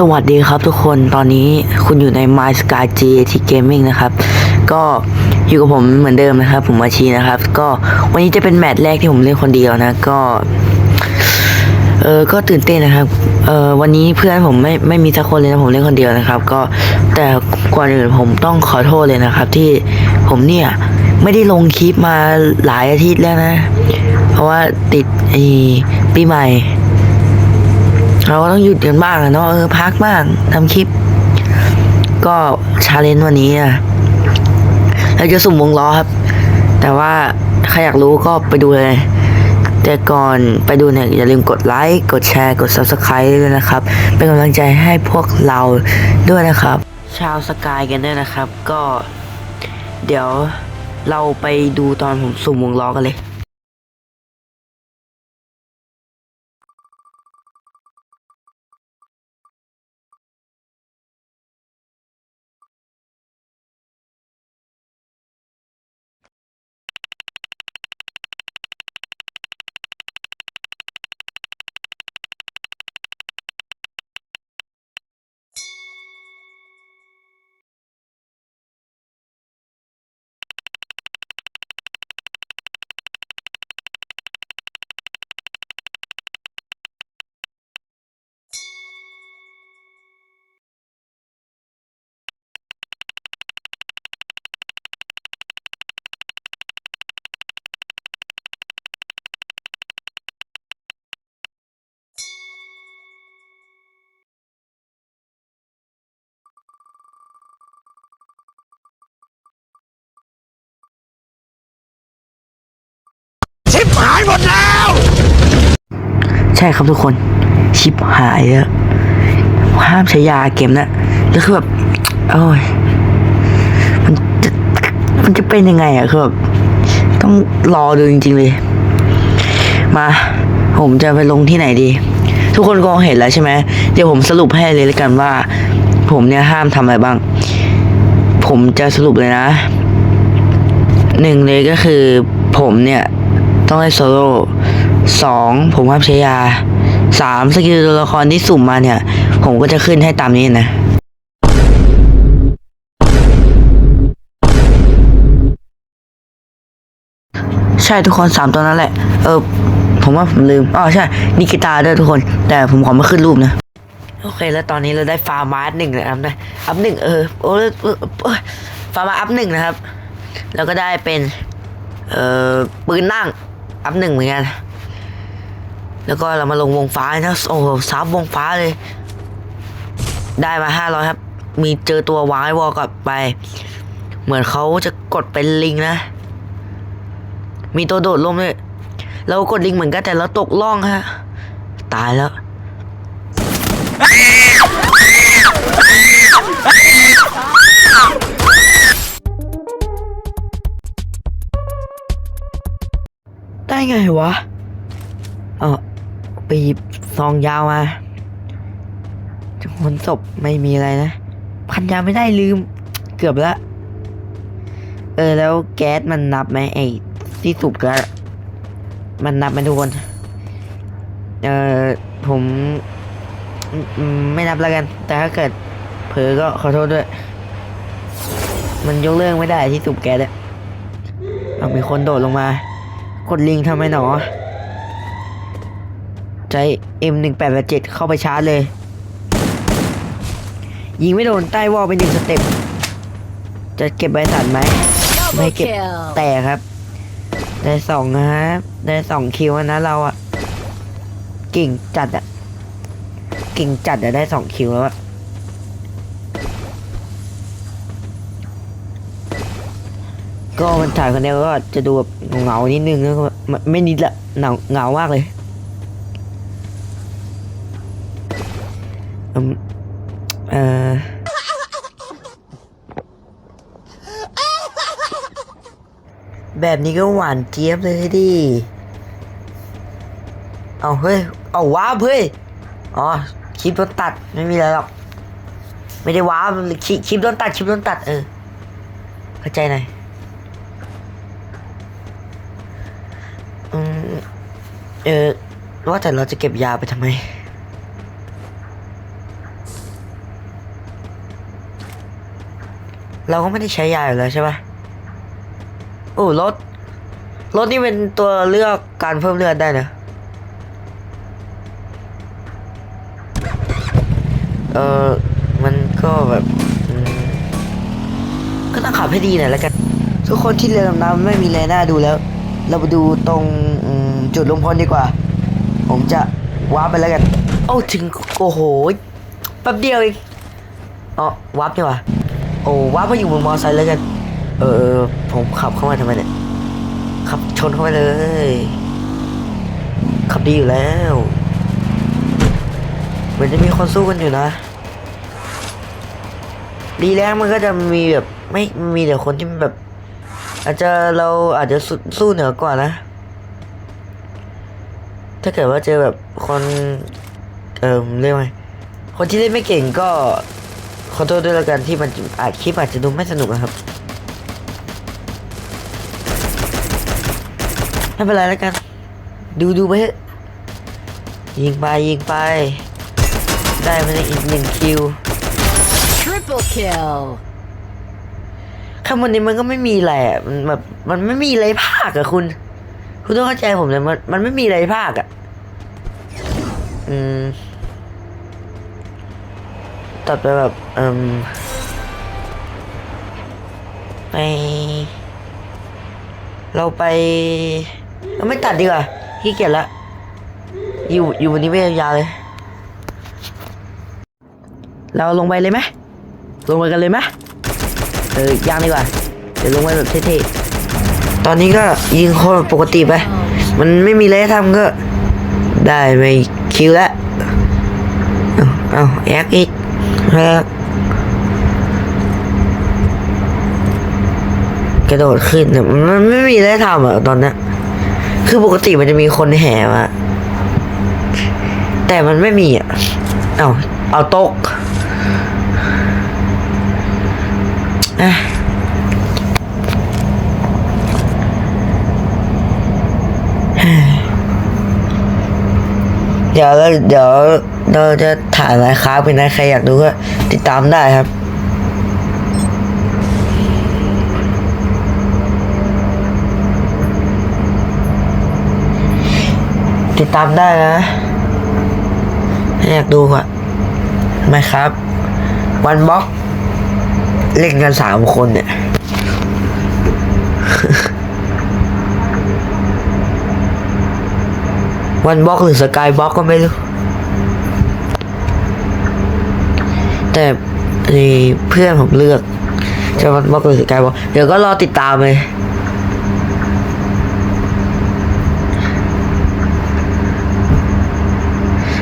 สวัสดีครับทุกคนตอนนี้คุณอยู่ใน My Sky GT Gaming นะครับ ก็อยู่กับผมเหมือนเดิมนะครับ ผมอาชีนะครับ ก็วันนี้จะเป็นแมตช์แรกที่ผมเล่นคนเดียวนะ ก็ เออก็ตื่นเต้นนะครับเออวันนี้เพื่อนผมไม่ไม่มีสักคนเลยนะผมเล่นคนเดียวนะครับ ก็แต่ก่อนอื่นผมต้องขอโทษเลยนะครับ ที่ผมเนี่ยไม่ได้ลงคลิปมาหลายอาทิตย์แล้วนะ เพราะว่าติดไอ้ปีใหม่ เราก็ต้องหยุดกันบ้างเนาะเออพักบ้างทำคลิป ก็ชาเลนจ์วันนี้อะเราจะสุ่มวงล้อครับ แต่ว่าใครอยากรู้ก็ไปดูเลย แต่ก่อนไปดูเนี่ยอย่าลืมกดไลค์กดแชร์ กด subscribe ด้วยนะครับ เป็นกำลังใจให้พวกเราด้วยนะครับ ชาวสกายกันด้วยนะครับ ก็ เดี๋ยวเราไปดูตอนผมสุ่มวงล้อกันเลย หมดแล้ว ใช่ครับทุกคนชิปหายแล้วห้ามใช้ยาเกมนะแล้วคือแบบโอ้ยมันจะมันจะเป็นยังไงอะคือแบบต้องรอดูจริง ๆ เลย มา ผมจะไปลงที่ไหนดี ทุกคนก็เห็นแล้วใช่ไหมเดี๋ยวผมสรุปให้เลยแล้วกันว่า ผมเนี่ยห้ามทำอะไรบ้าง ผมจะสรุปเลยนะหนึ่งเลยก็คือผมเนี่ย ต้องได้โซโล่สองผมห้ามใช้ยาสามสกิลตัวละครที่สุ่มมาเนี่ย ผมก็จะขึ้นให้ตามนี้นะใช่ทุกคนสามตัวนั้นแหละ เออ ผมว่าผมลืมอ๋อใช่นิกิตาด้วยทุกคน แต่ผมขอไม่ขึ้นรูปนะ โอเค แล้วตอนนี้เราได้ฟาร์มาร์หนึ่งเลยครับนะอัพหนึ่งเออโอ้ยเออฟาร์มาอัพหนึ่งนะครับ แล้วก็ได้เป็น เอ่อ ปืนนั่ง อัพหนึ่งเหมือนกัน แล้วก็เรามาลงวงฟ้านะโอ้โหซับวงฟ้าเลย ได้มาห้าร้อยครับ มีเจอตัววายวอลกลับไป เหมือนเขาจะกดเป็นลิงนะ มีตัวโดดล่มด้วยเรากดลิงเหมือนกันแต่เราตกล่องฮะ ตายแล้ว ได้ไงวะ เออไปหยิบซองยาวมาจะคนศพไม่มีอะไรนะ พันยาไม่ได้ลืม เกือบละ เออ แล้วแก๊สมันนับไหมไอ้ที่สูบแก๊สมันนับไหมทุกคน เออผมไม่นับแล้วกัน แต่ถ้าเกิดเผลอก็ขอโทษด้วย มันยกเลิกไม่ได้ที่สูบแก๊สอะเอามีคนโดดลงมา กดลิงทำไมหนอ ใช้ M1887 เข้าไปชาร์จเลย ยิงไม่โดนใต้วอลไปหนึ่งสเต็ป จะเก็บใบสันไหม ไม่เก็บแต่ครับ ได้สองนะครับ ได้สองคิวนะเราอะเก่งจัดอะเก่งจัดอะได้สองคิวแล้วอะ ก็มันถ่ายคนเดียวก็จะดูแบบเหงานิดนึงแล้วก็ไม่ไม่นิดละเหงาเหงามากเลยอืมเออแบบนี้ก็หวานเจี๊ยบเลยดิ เอาเฮ้ย เอาว้าเฮ้ย อ๋อ คลิปโดนตัดไม่มีอะไรหรอก ไม่ได้ว้าคลิปคลิปโดนตัดคลิปโดนตัดเออ เข้าใจหน่อย เออว่าแต่เราจะเก็บยาไปทำไม เราก็ไม่ได้ใช้ยาอยู่แล้วใช่ปะโอ้รถรถนี่เป็นตัวเลือกการเพิ่มเลือดได้นะ เออมันก็แบบก็ต้องขับให้ดีหน่อยแล้วกัน ทุกคนที่เรือดำน้ำไม่มีแลน่าดูแล้ว เราไปดูตรง จุดลงพลดีกว่า ผมจะวาร์ปไปแล้วกัน โอ้ถึงโอ้โหแป๊บเดียวเองอ๋อวาร์ปดีกว่าโอ้วาร์ปมาอยู่บนมอเตอร์ไซค์แล้วกัน เออผมขับเข้ามาทำไมเนี่ยขับชนเข้าไปเลย ขับดีอยู่แล้วเหมือนจะมีคนสู้กันอยู่นะดีแรกมันก็จะมีแบบไม่มีแต่คนที่แบบ อาจจะเราอาจจะสู้สู้เหนือกว่านะ ถ้าเกิดว่าเจอแบบคนเออเรียกว่าไงคนที่เล่นไม่เก่งก็ขอโทษด้วยแล้วกันที่มันอาจคลิปอาจจะดูไม่สนุกนะครับไม่เป็นไรแล้วกัน ดูดูไปเถอะยิงไปยิงไป ได้มาในอีกหนึ่งคิว Triple kill. ข้างบนนี้มันก็ไม่มีอะไรอะมันแบบมันไม่มีอะไรภาคอะคุณ คุณต้องเข้าใจผมเลยมันมันไม่มีอะไรภาคอะ อืมตัดไปแบบอืมไปเราไป เราไม่ตัดดีกว่าขี้เกียจละ อยู่อยู่วันนี้ไม่ยาวเลย เราลงไปเลยไหมลงไปกันเลยไหมเออย่างดีกว่า เดี๋ยวลงไปแบบเท่ๆ ตอนนี้ก็ยิงคนปกติไป มันไม่มีอะไรทำก็ ได้ไป คิวแล้วเอาเอาแอคอีกแอคกระโดดขึ้นเนี่ยมันไม่มีอะไรทำอะตอนนี้คือปกติมันจะมีคนแห่มาแต่มันไม่มีอะ เอาเอาตกอะ เดี๋ยวเราเดี๋ยวเราจะถ่ายอะไรครับเป็นะใครอยากดูก็ติดตามได้ครับติดตามได้นะ อยากดูอะไหมครับ วันบล็อก เล่นกันสามคนเนี่ย วันบล็อกหรือสกายบล็อกก็ไม่รู้ แต่นี่เพื่อนผมเลือกจะวันบล็อกหรือสกายบล็อกเดี๋ยวก็รอติดตามเลย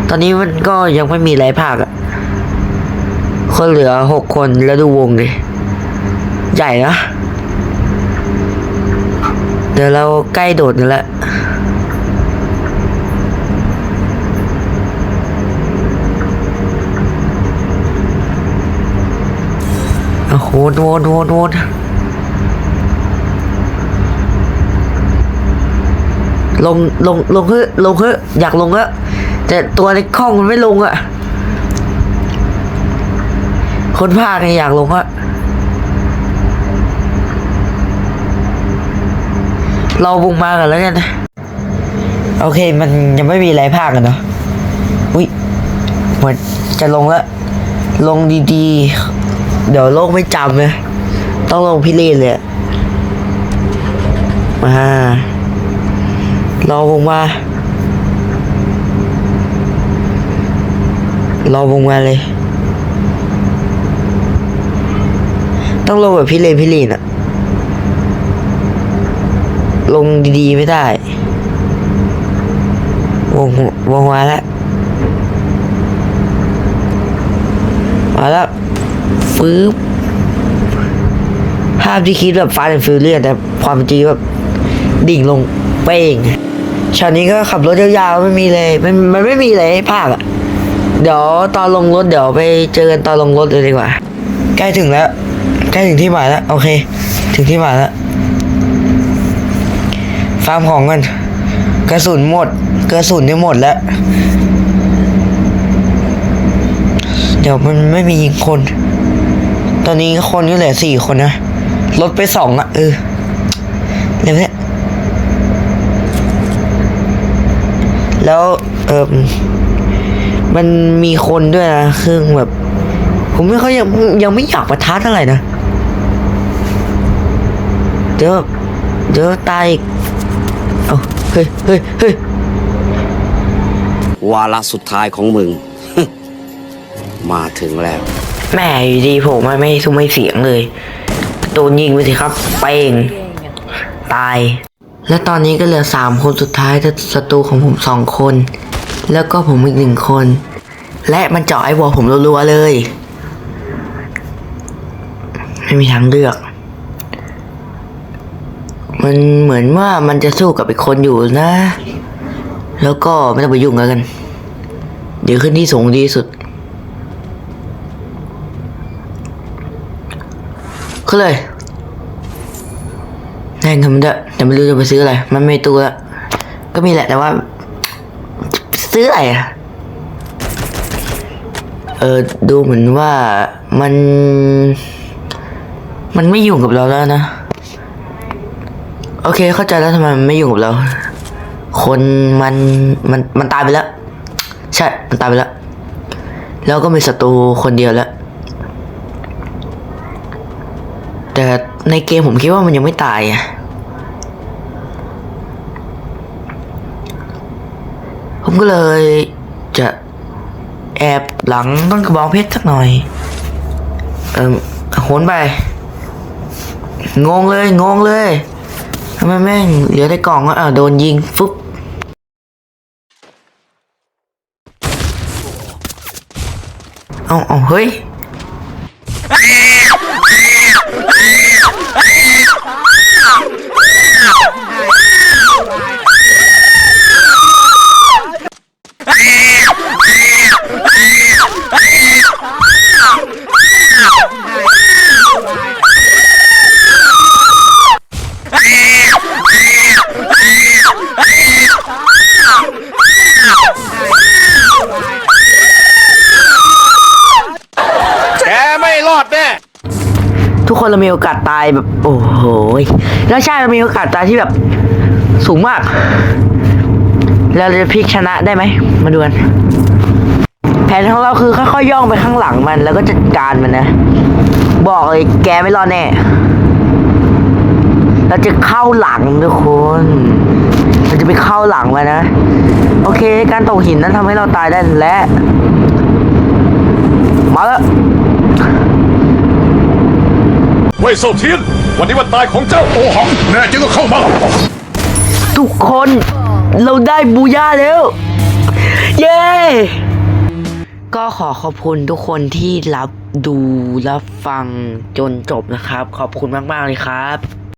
ตอนนี้มันก็ยังไม่มีไรภาคอะคนเหลือหกคนแล้วดูวงดิใหญ่นะเดี๋ยวเราใกล้โดดกันแล้ว โอ้โหโดนโดนโดลงลงลงเฮ้ลงเฮ้อยากลงอะแต่ตัวในข้องมันไม่ลงอะคนภาคเนี่ยอยากลงอะเราบุงมากันแล้วกันนะโอเคมันยังไม่มีอะไรภาคกันเนาะอุ้ยเหมือนจะลงแล้วลงดีๆ เดี๋ยวโลกไม่จำเลยต้องลงพี่เล่นเลยมาเราวงมาเราวงมาเลย ต้องลงแบบพี่เลนพี่ลีนอะลงดีๆไม่ได้ วงวงมาแล้ว มาแล้ว ฟื้บภาพที่คิดแบบฟาดฟิลเลียแต่ความจริงแบบดิ่งลงเป้งช็อตนี้ก็ขับรถยาวๆไม่มีเลยมันมันไม่มีอะไรให้ภาคอะเดี๋ยวตอนลงรถเดี๋ยวไปเจอกันตอนลงรถเลยดีกว่า ใกล้ถึงแล้วใกล้ถึงที่หมายแล้ว โอเค ถึงที่หมายแล้วฟาร์มของกันกระสุนหมด กระสุนเนี่ยหมดแล้ว เดี๋ยวมันไม่มียิงคน ตอนนี้คนก็เหลือสี่คนนะ ลดไปสองอะเออเดี๋ยวเนี่ยแล้วเออมันมีคนด้วยนะคือแบบ ผมไม่ค่อยยังยังไม่อยากประทัดเท่าไหร่นะเดี๋ยวเดี๋ยวตายอีกเอาเฮ้ยเฮ้ยเฮ้ยวาระสุดท้ายของมึง มาถึงแล้ว แม่อยู่ดีผมไมาไม่ซุ้มไม่เสียงเลยโดนยิงไปสิครับเป้งตาย และตอนนี้ก็เหลือสามคนสุดท้ายแต่ศัตรูของผมสองคน แล้วก็ผมอีกหนึ่งคน และมันเจาะไอ้วอลผมรัวๆเลย ไม่มีทางเลือก มันเหมือนว่ามันจะสู้กับอีกคนอยู่นะ แล้วก็ไม่ต้องไปยุ่งกัน เดี๋ยวขึ้นที่สูงดีสุด ขึ้นเลยได้เงินมันเด้แต่ไม่รู้จะไปซื้ออะไร มันไม่ตัวละก็มีแหละแต่ว่า ซื้ออะไรอะเออดูเหมือนว่ามัน มันไม่อยุ่กับเราแล้วนะ โอเคเข้าใจแล้วทำไมมันไม่อยุ่กับเรา คนมันมันมันตายไปแล้ว ใช่ มันตายไปแล้ว แล้วก็มีศัตรูคนเดียวแล้ว แต่ ในเกมผมคิดว่ามันยังไม่ตายอะผมก็เลยจะแอบหลังต้นกระบองเพชรสักหน่อย เออโหนไป งงเลย งงเลยทำไมแม่งเหลือในกล่องอะอ้าโดนยิงฟึ๊บเอาเอาเฮ้ย ทุกคนเรามีโอกาสตายแบบโอ้โหแล้วใช่เรามีโอกาสตายที่แบบ สูงมาก แล้วเราจะพลิกชนะได้ไหมมาดูกันแผนของเราคือค่อยๆย่องไปข้างหลังมัน แล้วก็จัดการมันนะ บอกเลยแกไม่รอดแน่เราจะเข้าหลังทุกคนเราจะไปเข้าหลังมันนะ โอเค การตกหินนั้นทำให้เราตายได้และ มาแล้ว ว่ยเซาเทียน วันนี้วันตายของเจ้าโอหัง แน่จริงก็เข้ามา ทุกคนเราได้บูย่าแล้ว เย้ ก็ขอขอบคุณทุกคนที่รับดูรับฟังจนจบนะครับ ขอบคุณมาก ๆ เลยครับ